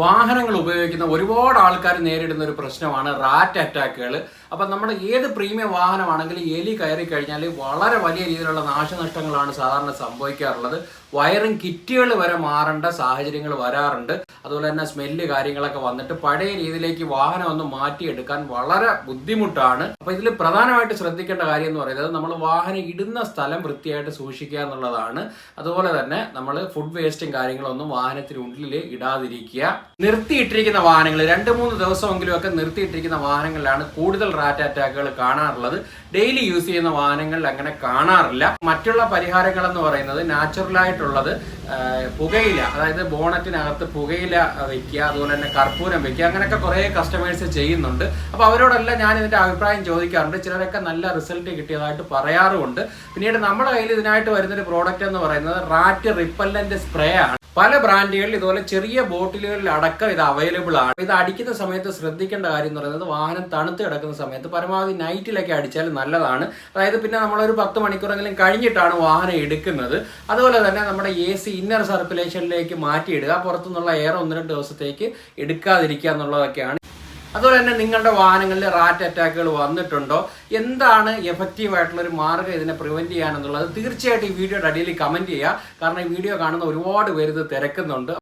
വാഹനങ്ങൾ ഉപയോഗിക്കുന്ന ഒരുപാട് ആൾക്കാർ നേരിടുന്ന ഒരു പ്രശ്നമാണ് റാറ്റ് അറ്റാക്കുകൾ അപ്പം നമ്മുടെ ഏത് പ്രീമിയം വാഹനമാണെങ്കിലും എലി കയറി കഴിഞ്ഞാൽ വളരെ വലിയ രീതിയിലുള്ള നാശനഷ്ടങ്ങളാണ് സാധാരണ സംഭവിക്കാറുള്ളത്. വയറിംഗ് കിറ്റുകൾ വരെ മാറേണ്ട സാഹചര്യങ്ങൾ വരാറുണ്ട്. അതുപോലെ തന്നെ സ്മെല്ല് കാര്യങ്ങളൊക്കെ വന്നിട്ട് പഴയ രീതിയിലേക്ക് വാഹനം ഒന്ന് മാറ്റിയെടുക്കാൻ വളരെ ബുദ്ധിമുട്ടാണ്. അപ്പോൾ ഇതിൽ പ്രധാനമായിട്ട് ശ്രദ്ധിക്കേണ്ട കാര്യം എന്ന് പറയുന്നത് നമ്മൾ വാഹനം ഇടുന്ന സ്ഥലം വൃത്തിയായിട്ട് സൂക്ഷിക്കുക എന്നുള്ളതാണ്. അതുപോലെ തന്നെ നമ്മൾ ഫുഡ് വേസ്റ്റും കാര്യങ്ങളൊന്നും വാഹനത്തിനുള്ളിൽ ഇടാതിരിക്കുക. നിർത്തിയിട്ടിരിക്കുന്ന വാഹനങ്ങൾ രണ്ട് മൂന്ന് ദിവസമെങ്കിലും ഒക്കെ നിർത്തിയിട്ടിരിക്കുന്ന വാഹനങ്ങളിലാണ് കൂടുതൽ റാറ്റ് അറ്റാക്കുകൾ കാണാറുള്ളത്. ഡെയിലി യൂസ് ചെയ്യുന്ന വാഹനങ്ങളിൽ അങ്ങനെ കാണാറില്ല. മറ്റുള്ള പരിഹാരങ്ങൾ എന്ന് പറയുന്നത് നാച്ചുറലായിട്ടുള്ളത് പുകയില അതായത് ബോണറ്റിനകത്ത് പുകയില വെക്കുക അതുപോലെ തന്നെ കർപ്പൂരം വെക്കുക അങ്ങനെയൊക്കെ കുറേ കസ്റ്റമേഴ്സ് ചെയ്യുന്നുണ്ട്. അപ്പോൾ അവരോടല്ല ഞാൻ ഇതിന്റെ അഭിപ്രായം ചോദിക്കാറുണ്ട്. ചിലരൊക്കെ നല്ല റിസൾട്ട് കിട്ടിയതായിട്ട് പറയാറുമുണ്ട്. പിന്നീട് നമ്മുടെ കയ്യിൽ ഇതിനായിട്ട് വരുന്നൊരു പ്രോഡക്റ്റ് എന്ന് പറയുന്നത് റാറ്റ് റിപ്പല്ലന്റ് സ്പ്രേ ആണ്. പല ബ്രാൻഡുകളിൽ ഇതുപോലെ ചെറിയ ബോട്ടിലുകളിൽ അടക്കം ഇത് അവൈലബിൾ ആണ്. ഇത് അടിക്കുന്ന സമയത്ത് ശ്രദ്ധിക്കേണ്ട കാര്യം എന്ന് പറയുന്നത് വാഹനം തണുത്ത് കിടക്കുന്ന സമയത്ത് പരമാവധി നൈറ്റിലൊക്കെ അടിച്ചാൽ നല്ലതാണ്. അതായത് പിന്നെ നമ്മളൊരു പത്ത് മണിക്കൂറെങ്കിലും കഴിഞ്ഞിട്ടാണ് വാഹനം എടുക്കുന്നത്. അതുപോലെ തന്നെ നമ്മുടെ എ സി ഇന്നർ സർക്കുലേഷനിലേക്ക് മാറ്റിയിടുക. പുറത്തുനിന്നുള്ള എയർ ഒന്ന് രണ്ട് ദിവസത്തേക്ക് എടുക്കാതിരിക്കുക എന്നുള്ളതൊക്കെയാണ്. അതുപോലെ തന്നെ നിങ്ങളുടെ വാഹനങ്ങളിൽ റാറ്റ് അറ്റാക്കുകൾ വന്നിട്ടുണ്ടോ? എന്താണ് എഫക്റ്റീവ് ആയിട്ടുള്ള ഒരു മാർഗം ഇതിനെ പ്രിവെന്റ് ചെയ്യാനെന്നുള്ളത് തീർച്ചയായിട്ടും ഈ വീഡിയോയുടെ അടിയിൽ കമന്റ് ചെയ്യുക. കാരണം ഈ വീഡിയോ കാണുന്ന ഒരുപാട് പേര് ഇത് തിരക്കുന്നുണ്ട്.